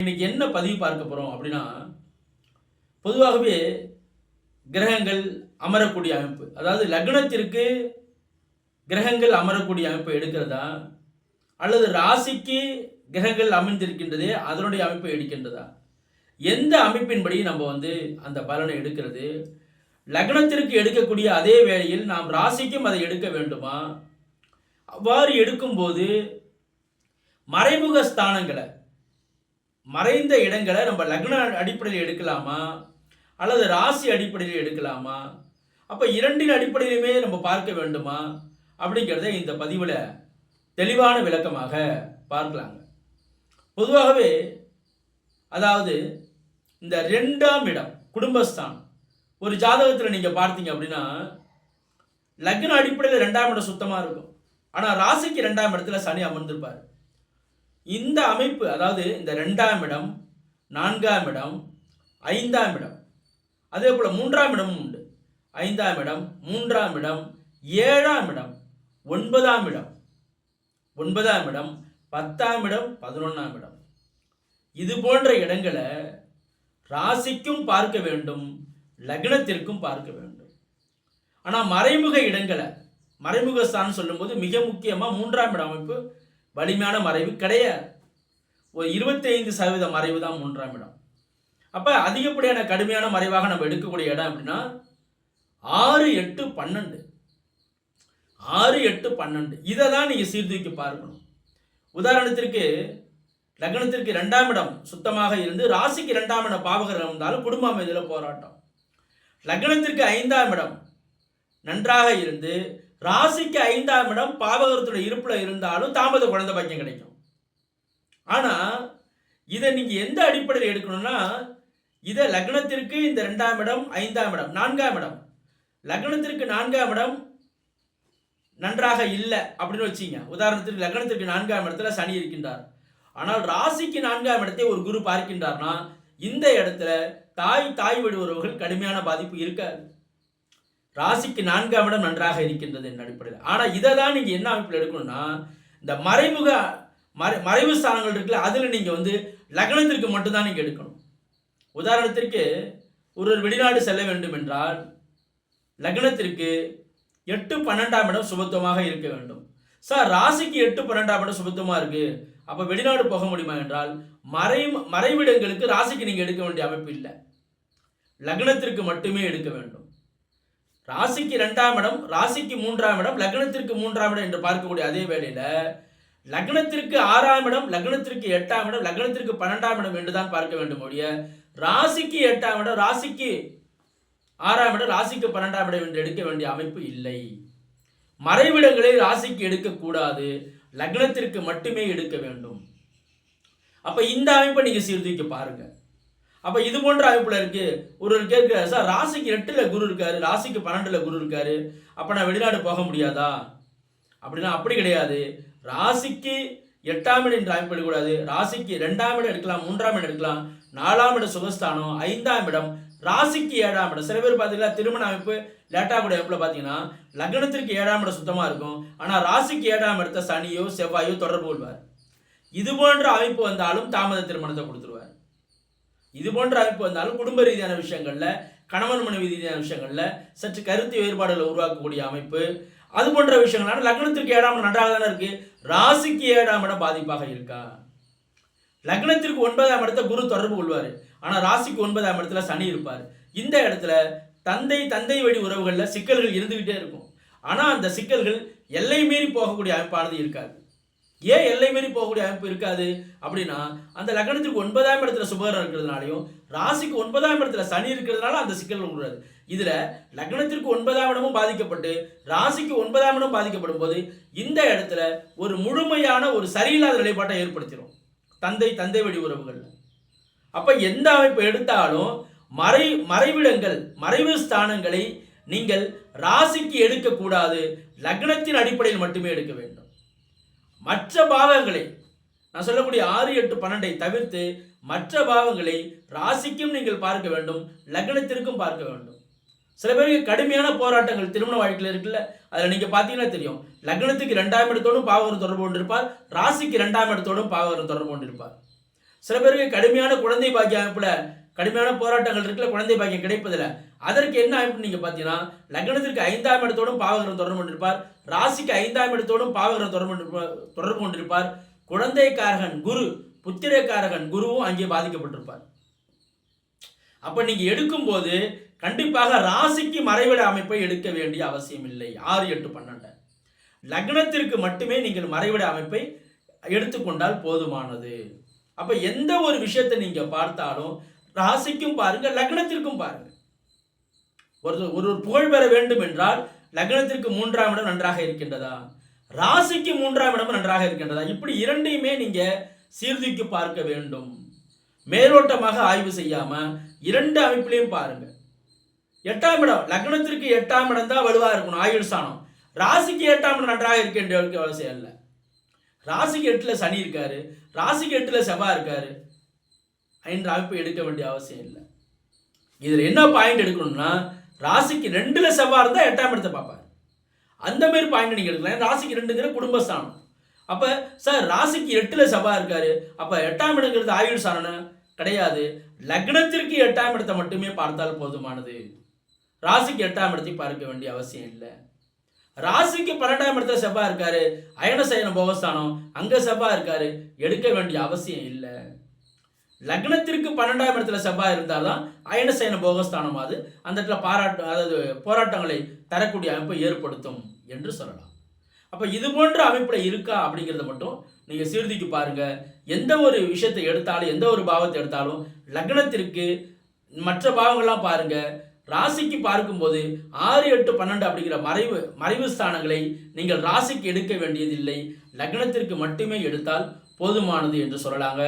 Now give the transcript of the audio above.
இன்னைக்கு என்ன பதிவு பார்க்க போகிறோம் அப்படின்னா பொதுவாகவே கிரகங்கள் அமரக்கூடிய அமைப்பு. அதாவது லக்னத்திற்கு கிரகங்கள் அமரக்கூடிய அமைப்பை எடுக்கிறதா அல்லது ராசிக்கு கிரகங்கள் அமைந்திருக்கின்றதே அதனுடைய அமைப்பை எடுக்கின்றதா? எந்த அமைப்பின்படி நம்ம வந்து அந்த பலனை எடுக்கிறது? லக்னத்திற்கு எடுக்கக்கூடிய அதே வேளையில் நாம் ராசிக்கும் அதை எடுக்க வேண்டுமா? அவ்வாறு எடுக்கும்போது மறைமுக ஸ்தானங்களை மறைந்த இடங்களை நம்ம லக்ன அடிப்படையில் எடுக்கலாமா? அல்லது ராசி அடிப்படையில் எடுக்கலாமா? அப்போ இரண்டின் அடிப்படையிலுமே நம்ம பார்க்க வேண்டுமா? அப்படிங்கிறத இந்த பதிவில் தெளிவான விளக்கமாக பார்க்கலாங்க. பொதுவாகவே அதாவது இந்த ரெண்டாம் இடம் குடும்பஸ்தான் ஒரு ஜாதகத்தில் நீங்கள் பார்த்தீங்க அப்படின்னா லக்ன அடிப்படையில் ரெண்டாம் இடம் சுத்தமாக இருக்கும். ஆனால் ராசிக்கு ரெண்டாம் இடத்துல சனி அமர்ந்திருப்பார். இந்த அமைப்பு அதாவது இந்த ரெண்டாம் இடம் நான்காம் இடம் ஐந்தாம் இடம். அதே போல் மூன்றாம் இடமும் உண்டு. ஐந்தாம் இடம் மூன்றாம் இடம் ஏழாம் இடம் ஒன்பதாம் இடம். ஒன்பதாம் இடம் பத்தாம் இடம் பதினொன்றாம் இடம். இது போன்ற இடங்களை ராசிக்கும் பார்க்க வேண்டும் லக்னத்திற்கும் பார்க்க வேண்டும். ஆனால் மறைமுக இடங்களை மறைமுக ஸ்தானம் சொல்லும்போது மிக முக்கியமாக மூன்றாம் இட அமைப்பு வலிமையான மறைவு கிடையாது. ஒரு இருபத்தைந்து சதவீத மறைவு தான் மூன்றாம் இடம். அப்போ அதிகப்படியான கடுமையான மறைவாக நம்ம எடுக்கக்கூடிய இடம் அப்படின்னா ஆறு எட்டு பன்னெண்டு. ஆறு எட்டு பன்னெண்டு. இதை தான் நீங்கள் சீர்தூக்கி பார்க்கணும். உதாரணத்திற்கு லக்னத்திற்கு ரெண்டாம் இடம் சுத்தமாக இருந்து ராசிக்கு ரெண்டாம் இடம் பாவகரம் இருந்தாலும் குடும்ப அமைதியில் போராட்டம். லக்னத்திற்கு ஐந்தாம் இடம் நன்றாக இருந்து ராசிக்கு ஐந்தாம் இடம் பாவகரத்துடைய இருப்பில் இருந்தாலும் தாமத குழந்தை பாக்கியம் கிடைக்கும். ஆனால் இதை நீங்கள் எந்த அடிப்படையில் எடுக்கணும்னா இதை லக்னத்திற்கு இந்த ரெண்டாம் இடம் ஐந்தாம் இடம் நான்காம் இடம். லக்னத்திற்கு நான்காம் இடம் நன்றாக இல்லை அப்படின்னு வச்சிங்க. உதாரணத்திற்கு லக்னத்திற்கு நான்காம் இடத்துல சனி இருக்கின்றார். ஆனால் ராசிக்கு நான்காம் இடத்தை ஒரு குரு பார்க்கின்றார்னா இந்த இடத்துல தாய் தாய் விடுபவர்கள் கடுமையான பாதிப்பு இருக்காது. ராசிக்கு நான்காம் இடம் நன்றாக இருக்கின்றது என் அடிப்படையில். ஆனால் இதை தான் நீங்கள் என்ன அமைப்பில் எடுக்கணும்னா இந்த மறைமுக மறை மறைவு ஸ்தானங்கள் இருக்குல்ல அதில் நீங்கள் வந்து லக்னத்திற்கு மட்டும்தான் நீங்கள் எடுக்கணும். உதாரணத்திற்கு ஒருவர் வெளிநாடு செல்ல வேண்டும் என்றால் லக்னத்திற்கு எட்டு பன்னெண்டாம் இடம் சுபத்துவமாக இருக்க வேண்டும். சார் ராசிக்கு எட்டு பன்னெண்டாம் இடம் சுபத்துவமாக இருக்குது அப்போ வெளிநாடு போக முடியுமா என்றால் மறை மறைவிடங்களுக்கு ராசிக்கு நீங்கள் எடுக்க வேண்டிய அமைப்பு இல்லை. லக்னத்திற்கு மட்டுமே எடுக்க வேண்டும். ராசிக்கு ரெண்டாம் இடம் ராசிக்கு மூன்றாம் இடம் லக்னத்திற்கு மூன்றாம் இடம் என்று பார்க்கக்கூடிய அதே வேளையில் லக்னத்திற்கு ஆறாம் இடம் லக்னத்திற்கு எட்டாம் இடம் லக்னத்திற்கு பன்னெண்டாம் இடம் என்று தான் பார்க்க வேண்டும் ஒழிய ராசிக்கு எட்டாம் இடம் ராசிக்கு ஆறாம் இடம் ராசிக்கு பன்னெண்டாம் இடம் என்று எடுக்க வேண்டிய அமைப்பு இல்லை. மறைவிடங்களை ராசிக்கு எடுக்கக்கூடாது லக்னத்திற்கு மட்டுமே எடுக்க வேண்டும். அப்ப இந்த அமைப்பை நீங்க சீர்தூக்கி பாருங்க. அப்ப இது போன்ற அமைப்புல இருக்கு. ஒருவர் கேட்கிறார் சார் ராசிக்கு எட்டுல குரு இருக்காரு ராசிக்கு பன்னெண்டுல குரு இருக்காரு. அப்ப நான் வெளிநாடு போக முடியாதா? அப்படின்னா அப்படி கிடையாது. ராசிக்கு எட்டாம் இடம் என்று அமைப்பு எடுக்கக்கூடாது ராசிக்கு ரெண்டாம் இடம் எடுக்கலாம் மூன்றாம் இடம் எடுக்கலாம் நாலாம் இடம் சுகஸ்தானம் ஐந்தாம் இடம் ராசிக்கு ஏழாம் இடம். சில பேர் பார்த்தீங்கன்னா திருமண அமைப்பு லேட்டாக கூட அமைப்பில் பார்த்தீங்கன்னா லக்னத்திற்கு ஏழாம் இடம் சுத்தமாக இருக்கும். ஆனால் ராசிக்கு ஏழாம் இடத்த சனியோ செவ்வாயோ தொடர்பு கொள்வார். இது போன்ற அமைப்பு வந்தாலும் தாமத திருமணத்தை கொடுத்துருவோம் இது போன்ற அமைப்பு வந்தாலும் குடும்ப ரீதியான விஷயங்கள்ல கணவன் மனைவி ரீதியான விஷயங்கள்ல சற்று கருத்து வேறுபாடுகளை உருவாக்கக்கூடிய அமைப்பு. அது போன்ற விஷயங்களான லக்னத்திற்கு ஏழாம் நன்றாக தானே இருக்கு? ராசிக்கு ஏழாம் இடம் பாதிப்பாக இருக்கா? லக்னத்திற்கு ஒன்பதாம் இடத்த குரு தொடர்பு கொள்வார். ஆனால் ராசிக்கு ஒன்பதாம் இடத்துல சனி இருப்பார். இந்த இடத்துல தந்தை தந்தை வழி உறவுகளில் சிக்கல்கள் இருந்துகிட்டே இருக்கும். ஆனால் அந்த சிக்கல்கள் எல்லை மீறி போகக்கூடிய அமைப்பானது இருக்காது. ஏன் எல்லை மீறி போகக்கூடிய அமைப்பு இருக்காது? அப்படின்னா அந்த லக்னத்திற்கு ஒன்பதாம் இடத்துல சுபகரம் இருக்கிறதுனாலையும் ராசிக்கு ஒன்பதாம் இடத்துல சனி இருக்கிறதுனால அந்த சிக்கல் உருவாது இதுல லக்னத்திற்கு ஒன்பதாம் இடமும் பாதிக்கப்பட்டு ராசிக்கு ஒன்பதாம் இடம் பாதிக்கப்படும் போது இந்த இடத்துல ஒரு முழுமையான ஒரு சரியில்லாத நிலைப்பாட்டை ஏற்படுத்திடும் தந்தை தந்தை வழி உறவுகள் அப்ப எந்த அமைப்பு எடுத்தாலும் மறை மறைவிடங்கள் மறைவு ஸ்தானங்களை நீங்கள் ராசிக்கு எடுக்கக்கூடாது. லக்னத்தின் அடிப்படையில் மட்டுமே எடுக்க வேண்டும். மற்ற பாவங்களை நான் சொல்லக்கூடிய ஆறு எட்டு பன்னெண்டை தவிர்த்து மற்ற பாவங்களை ராசிக்கும் நீங்கள் பார்க்க வேண்டும் லக்னத்திற்கும் பார்க்க வேண்டும். சில பேருக்கு கடுமையான போராட்டங்கள் திருமண வாழ்க்கையில் இருக்குல்ல அதில் நீங்கள் பார்த்தீங்கன்னா தெரியும். லக்னத்துக்கு ரெண்டாம் இடத்தோடும் பாவகரம் தொடர்பு கொண்டிருப்பார் ராசிக்கு ரெண்டாம் இடத்தோடும் பாவகரம் தொடர்பு கொண்டிருப்பார். சில பேருக்கு கடுமையான குழந்தை பாக்கிய அமைப்பில் கடுமையான போராட்டங்கள் இருக்குல்ல குழந்தை பாக்கியம் கிடைப்பதில்ல. அதற்கு என்ன அமைப்பு நீங்கள் பார்த்தீங்கன்னா லக்னத்திற்கு ஐந்தாம் இடத்தோடும் பாவகரம் தொடர்பு கொண்டிருப்பார். ராசிக்கு ஐந்தாம் இடத்தோடும் பாவகரம் தொடர்பு தொடர்பு கொண்டிருப்பார். குழந்தைக்காரகன் குரு புத்திரக்காரகன் குருவும் அங்கே பாதிக்கப்பட்டிருப்பார். அப்போ நீங்கள் எடுக்கும்போது கண்டிப்பாக ராசிக்கு மறைவிட அமைப்பை எடுக்க வேண்டிய அவசியம் இல்லை. ஆறு எட்டு பன்னெண்டு. லக்னத்திற்கு மட்டுமே நீங்கள் மறைவிட அமைப்பை எடுத்துக்கொண்டால் போதுமானது. அப்ப எந்த ஒரு விஷயத்தை நீங்க பார்த்தாலும் ராசிக்கும் பாருங்க லக்னத்திற்கும் பாருங்க. ஒரு ஒரு புகழ் பெற வேண்டும் என்றால் லக்னத்திற்கு மூன்றாம் இடம் நன்றாக இருக்கின்றதா? ராசிக்கு மூன்றாம் இடம் நன்றாக இருக்கின்றதா? இப்படி இரண்டையுமே நீங்க சீர்தூக்கி பார்க்க வேண்டும். மேலோட்டமாக ஆய்வு செய்யாம இரண்டு அமைப்பிலையும் பாருங்க. எட்டாம் இடம் லக்னத்திற்கு எட்டாம் இடம் தான் வலுவாக இருக்கணும் ஆயுள் ஸ்தானம் ராசிக்கு எட்டாம் இடம் நன்றாக இருக்கின்ற அவசியம் இல்லை ராசிக்கு எட்டில் சனி இருக்காரு ராசிக்கு எட்டில் செவ்வாய் இருக்காரு. என்ற அமைப்பு எடுக்க வேண்டிய அவசியம் இல்லை. இதில் என்ன பாயிண்ட் எடுக்கணும்னா ராசிக்கு ரெண்டில் செவ்வாய் இருந்தால் எட்டாம் இடத்தை பார்ப்பார். அந்த மாதிரி பாயிண்ட் நீங்கள் எடுக்கலாம். ராசிக்கு ரெண்டுங்கிற குடும்பஸ்தானம். அப்போ சார் ராசிக்கு எட்டில் செவ்வாய் இருக்காரு. அப்போ எட்டாம் இடங்கிறது ஆயுள் சாரணம் கிடையாது. லக்னத்திற்கு எட்டாம் இடத்தை மட்டுமே பார்த்தால் போதுமானது. ராசிக்கு எட்டாம் இடத்தை பார்க்க வேண்டிய அவசியம் இல்லை. ராசிக்கு பன்னெண்டாம் இடத்துல செவ்வாய் இருக்காரு. அயன சயன போகஸ்தானம் அங்க செவ்வாய் இருக்காரு. எடுக்க வேண்டிய அவசியம் இல்லை. லக்னத்திற்கு பன்னெண்டாம் இடத்துல செவ்வாய் இருந்தால்தான் அயன சயன போகஸ்தானம் அது. அந்த இடத்துல பாராட்டு அதாவது போராட்டங்களை தரக்கூடிய அமைப்பை ஏற்படுத்தும் என்று சொல்லலாம். அப்ப இது போன்ற அமைப்புல இருக்கா அப்படிங்கிறத மட்டும் நீங்க சீர்திக்கு பாருங்க. எந்த ஒரு விஷயத்தை எடுத்தாலும் எந்த ஒரு பாவத்தை எடுத்தாலும் லக்னத்திற்கு மற்ற பாவங்கள்லாம் பாருங்கள் ராசிக்கு பார்க்கும்போது ஆறு எட்டு பன்னெண்டு அப்படிங்கிற மறைவு மறைவு ஸ்தானங்களை நீங்கள் ராசிக்கு எடுக்க வேண்டியதில்லை. லக்னத்திற்கு மட்டுமே எடுத்தால் போதுமானது என்று சொல்லலாங்க.